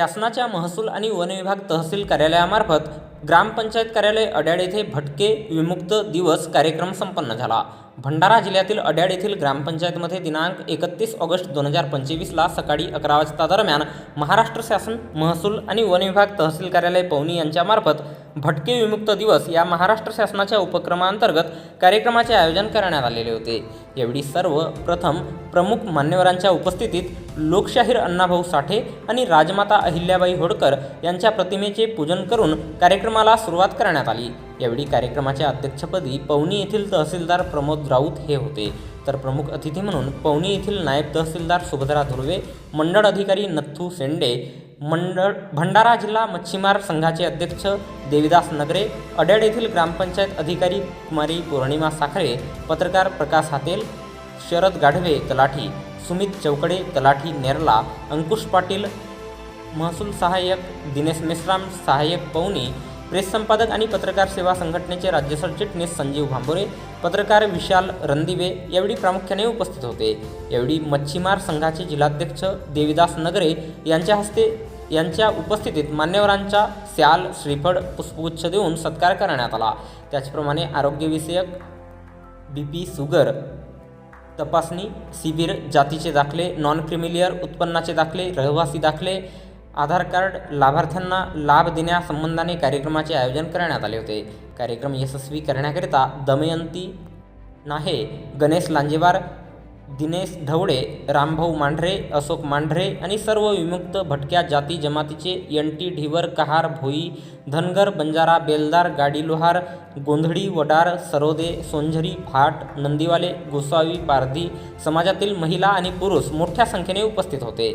शासनाच्या महसूल आणि वन विभाग तहसील कार्यालयामार्फत ग्रामपंचायत कार्यालय अड्याड येथे भटके विमुक्त दिवस कार्यक्रम संपन्न झाला. भंडारा जिल्ह्यातील अड्याड येथील ग्रामपंचायतमध्ये दिनांक एकतीस ऑगस्ट दोन हजार पंचवीसला सकाळी अकरा वाजता दरम्यान महाराष्ट्र शासन महसूल आणि वन विभाग तहसील कार्यालय पवनी यांच्यामार्फत भटके विमुक्त दिवस या महाराष्ट्र शासनाच्या उपक्रमांतर्गत कार्यक्रमाचे आयोजन करण्यात आलेले होते. यावेळी सर्व प्रथम प्रमुख मान्यवरांच्या उपस्थितीत लोकशाहीर अण्णाभाऊ साठे आणि राजमाता अहिल्याबाई होळकर यांच्या प्रतिमेचे पूजन करून कार्यक्रमाला सुरुवात करण्यात आली. यावेळी कार्यक्रमाच्या अध्यक्षपदी पवनी येथील तहसीलदार प्रमोद राऊत हे होते. तर प्रमुख अतिथी म्हणून पवनी येथील नायब तहसीलदार सुभद्रा धुर्वे मंडळ अधिकारी नथू सेंडे मंडळ भंडारा जिल्हा मच्छीमार संघाचे अध्यक्ष देविदास नगरे अड्याड येथील ग्रामपंचायत अधिकारी कुमारी पौर्णिमा साखरे पत्रकार प्रकाश हातेल शरद गाढवे तलाठी सुमित चौकडे तलाठी नेरला अंकुश पाटील महसूल सहाय्यक दिनेश मेश्राम सहाय्यक पवनी प्रेस संपादक आणि पत्रकार सेवा संघटनेचे राज्य सरचिटणीस संजीव भांबोरे पत्रकार विशाल रणदिवे यावेळी प्रामुख्याने उपस्थित होते. यावेळी मच्छीमार संघाचे जिल्हाध्यक्ष देविदास नगरे यांच्या हस्ते यांच्या उपस्थितीत मान्यवरांचा स्याल श्रीफळ पुष्पगुच्छ देऊन सत्कार करण्यात आला. त्याचप्रमाणे आरोग्यविषयक बी पी सुगर तपासणी शिबिर जातीचे दाखले नॉन क्रिमिलियर उत्पन्नाचे दाखले रहिवासी दाखले आधार कार्ड लाभार्थ्यांना लाभ देण्यासंबंधाने कार्यक्रमाचे आयोजन करण्यात आले होते. कार्यक्रम यशस्वी करण्याकरिता दमयंती नाहे गणेश लांजेवार दिनेश ढवळे रामभाऊ मांढरे अशोक मांढरे आणि सर्व विमुक्त भटक्या जाती जमातीचे एन टी ढिवर कहार भोई धनगर बंजारा बेलदार गाडी लोहार गोंधळी वडार सरोदे सोंझरी फाट नंदीवाले गोसावी पारधी समाजातील महिला आणि पुरुष मोठ्या संख्येने उपस्थित होते.